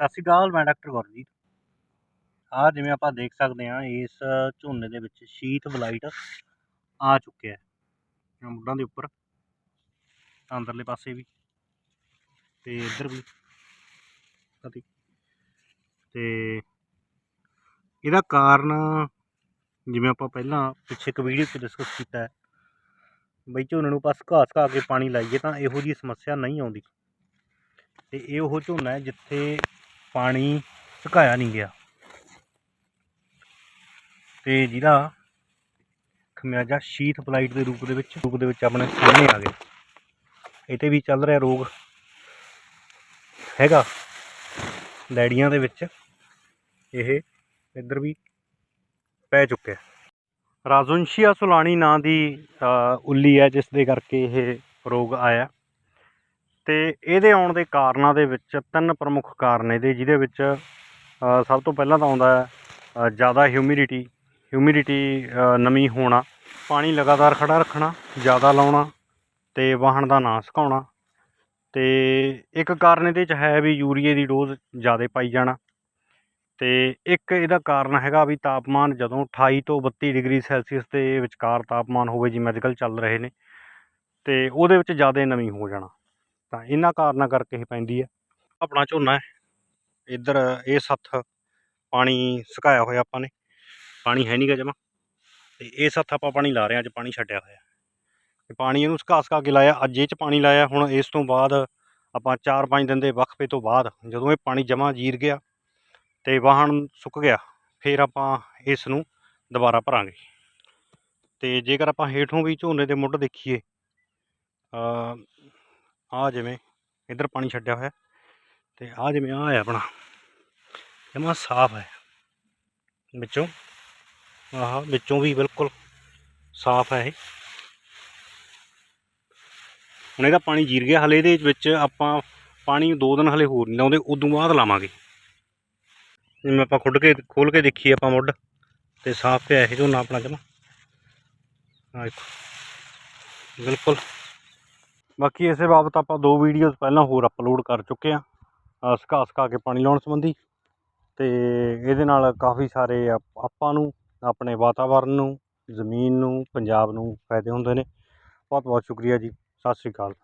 ਸਤਿ ਸ਼੍ਰੀ ਅਕਾਲ, ਮੈਂ ਡਾਕਟਰ ਗੁਰਜੀਤ। ਆ ਜਿਵੇਂ ਆਪਾਂ ਦੇਖ ਸਕਦੇ ਹਾਂ, ਇਸ ਝੋਨੇ ਦੇ ਵਿੱਚ ਸ਼ੀਤ ਬਲਾਈਟ ਆ ਚੁੱਕਿਆ ਹੈ। ਮੁੱਢਾਂ ਦੇ ਉੱਪਰ, ਅੰਦਰਲੇ ਪਾਸੇ ਵੀ ਤੇ ਇੱਧਰ ਵੀ। ਅਤੇ ਤੇ ਇਹਦਾ ਕਾਰਨ ਜਿਵੇਂ ਆਪਾਂ ਪਹਿਲਾਂ ਪਿੱਛੇ ਇੱਕ ਵੀਡੀਓ 'ਚ ਡਿਸਕਸ ਕੀਤਾ ਹੈ, ਬਈ ਝੋਨੇ ਨੂੰ ਬਸ ਘਾਹ ਘਾਹ ਕੇ ਪਾਣੀ ਲਾਈਏ ਤਾਂ ਇਹੋ ਜਿਹੀ ਸਮੱਸਿਆ ਨਹੀਂ ਆਉਂਦੀ। ਤੇ ਇਹ ਉਹ ਝੋਨਾ ਹੈ ਜਿੱਥੇ ਪਾਣੀ ਸੁਕਾਇਆ ਨਹੀਂ ਗਿਆ। ਤੇ ਜਿਹਦਾ ਖਮਿਆਜਾ ਸ਼ੀਤ ਪਲਾਈਟ ਦੇ ਰੂਪ ਦੇ ਵਿੱਚ, ਰੂਪ ਦੇ ਵਿੱਚ ਆਪਣੇ ਸਾਹਮਣੇ ਆ ਗਿਆ। ਇਹ 'ਤੇ ਵੀ ਚੱਲ ਰਿਹਾ ਰੋਗ ਹੈਗਾ। ਲੈੜੀਆਂ ਦੇ ਵਿੱਚ ਇਹ ਇੱਧਰ ਵੀ ਪੈ ਚੁੱਕਿਆ। ਰਾਜਵੰਸ਼ੀਆ ਸੁਲਾਣੀ ਨਾਂ ਦੀ ਉੱਲੀ ਹੈ, ਜਿਸ ਦੇ ਕਰਕੇ ਇਹ ਰੋਗ ਆਇਆ। ਅਤੇ ਇਹਦੇ ਆਉਣ ਦੇ ਕਾਰਨਾਂ ਦੇ ਵਿੱਚ ਤਿੰਨ ਪ੍ਰਮੁੱਖ ਕਾਰਨ ਇਹਦੇ, ਜਿਹਦੇ ਵਿੱਚ ਸਭ ਤੋਂ ਪਹਿਲਾਂ ਤਾਂ ਆਉਂਦਾ ਹੈ ਜ਼ਿਆਦਾ ਹਿਊਮਿਡਿਟੀ ਹਿਊਮਿਡਿਟੀ ਨਮੀ ਹੋਣਾ, ਪਾਣੀ ਲਗਾਤਾਰ ਖੜਾ ਰੱਖਣਾ, ਜ਼ਿਆਦਾ ਲਾਉਣਾ ਅਤੇ ਵਾਹਣ ਦਾ ਨਾ ਸੁਕਾਉਣਾ ਅਤੇ ਇੱਕ ਕਾਰਨ ਇਹਦੇ 'ਚ ਹੈ ਵੀ ਯੂਰੀਏ ਦੀ ਡੋਜ਼ ਜ਼ਿਆਦਾ ਪਾਈ ਜਾਣਾ ਤੇ ਇੱਕ ਇਹਦਾ ਕਾਰਨ ਹੈਗਾ ਵੀ ਤਾਪਮਾਨ ਜਦੋਂ 28 ਤੋਂ 32 ਡਿਗਰੀ ਸੈਲਸੀਅਸ ਦੇ ਵਿਚਕਾਰ ਤਾਪਮਾਨ ਹੋਵੇ, ਜਿਵੇਂ ਅੱਜ ਚੱਲ ਰਹੇ ਨੇ, ਤੇ ਉਹਦੇ ਵਿੱਚ ਜ਼ਿਆਦਾ ਨਮੀ ਹੋ ਜਾਣਾ। ਤਾਂ ਇਹਨਾਂ ਕਾਰਨਾਂ ਕਰਕੇ ਇਹ ਪੈਂਦੀ ਹੈ। ਆਪਣਾ ਝੋਨਾ ਹੈ। ਇੱਧਰ ਇਹ ਸੱਥ ਪਾਣੀ ਸੁਕਾਇਆ ਹੋਇਆ ਆਪਾਂ ਨੇ। ਪਾਣੀ ਹੈ ਨਹੀਂਗਾ ਜਮਾ। ਤੇ ਇਹ ਸੱਥ ਆਪਾਂ ਪਾਣੀ ਲਾ ਰਹੇ ਹਾਂ, ਅੱਜ ਪਾਣੀ ਛੱਡਿਆ ਹੋਇਆ। ਤੇ ਪਾਣੀ ਇਹਨੂੰ ਸੁਕਾ ਸੁਕਾ ਕੇ ਲਾਇਆ। ਅੱਜ ਇਹ 'ਚ ਪਾਣੀ ਲਾਇਆ। ਹੁਣ ਇਸ ਤੋਂ ਬਾਅਦ ਆਪਾਂ 4-5 ਦਿਨ ਦੇ ਵਕਫੇ ਤੋਂ ਬਾਅਦ ਜਦੋਂ ਇਹ ਪਾਣੀ ਜਮਾ ਜੀਰ ਗਿਆ ਤੇ ਵਾਹਣ ਸੁੱਕ ਗਿਆ, ਫਿਰ ਆਪਾਂ ਇਸ ਨੂੰ ਦੁਬਾਰਾ ਭਰਾਂਗੇ। ਤੇ ਜੇਕਰ ਆਪਾਂ ਹੇਠੋਂ ਵੀ ਝੋਨੇ ਦੇ ਮੁੱਢ ਦੇਖੀਏ ਆ ਜਿਵੇਂ ਇੱਧਰ ਪਾਣੀ ਛੱਡਿਆ ਹੋਇਆ। ਤੇ ਆ ਜਿਵੇਂ ਆ ਹੈ ਆਪਣਾ। ਜਮਾ ਸਾਫ਼ ਹੈ। ਵਿੱਚੋਂ, ਆਹ ਵਿੱਚੋਂ ਵੀ ਬਿਲਕੁਲ ਸਾਫ਼ ਹੈ ਇਹ। ਹੁਣ ਇਹਦਾ ਪਾਣੀ ਜੀਰ ਗਿਆ। ਹਲੇ ਇਹਦੇ ਵਿੱਚ ਆਪਾਂ ਪਾਣੀ ਦੋ ਦਿਨ ਹਲੇ ਹੋਰ ਨਹੀਂ ਲਾਉਂਦੇ, ਉਦੋਂ ਬਾਅਦ ਲਾਵਾਂਗੇ। ਜਿਵੇਂ ਆਪਾਂ ਖੁੱਡ ਕੇ ਖੋਲ ਕੇ ਦੇਖੀਏ ਆਪਾਂ ਮੁੱਢ, ਤੇ ਸਾਫ਼ ਪਿਆ ਇਹ ਝੋਨਾ ਆਪਣਾ ਜਮਾ। ਆ ਦੇਖੋ। ਬਿਲਕੁਲ ਬਾਕੀ ਇਸੇ ਬਾਬਤ ਆਪਾਂ ਦੋ ਵੀਡੀਓਜ਼ ਪਹਿਲਾਂ ਹੋਰ ਅਪਲੋਡ ਕਰ ਚੁੱਕੇ ਆ ਸੁਕਾ ਸਕਾ ਕੇ ਪਾਣੀ ਲਾਉਣ ਸੰਬੰਧੀ। ਤੇ ਇਹਦੇ ਨਾਲ ਕਾਫੀ ਸਾਰੇ ਆਪ- ਆਪਾਂ ਨੂੰ, ਆਪਣੇ ਵਾਤਾਵਰਨ ਨੂੰ, ਜ਼ਮੀਨ ਨੂੰ, ਪੰਜਾਬ ਨੂੰ ਫਾਇਦੇ ਹੁੰਦੇ ਨੇ। ਬਹੁਤ ਬਹੁਤ ਸ਼ੁਕਰੀਆ ਜੀ। ਸਤਿ ਸ਼੍ਰੀ ਅਕਾਲ।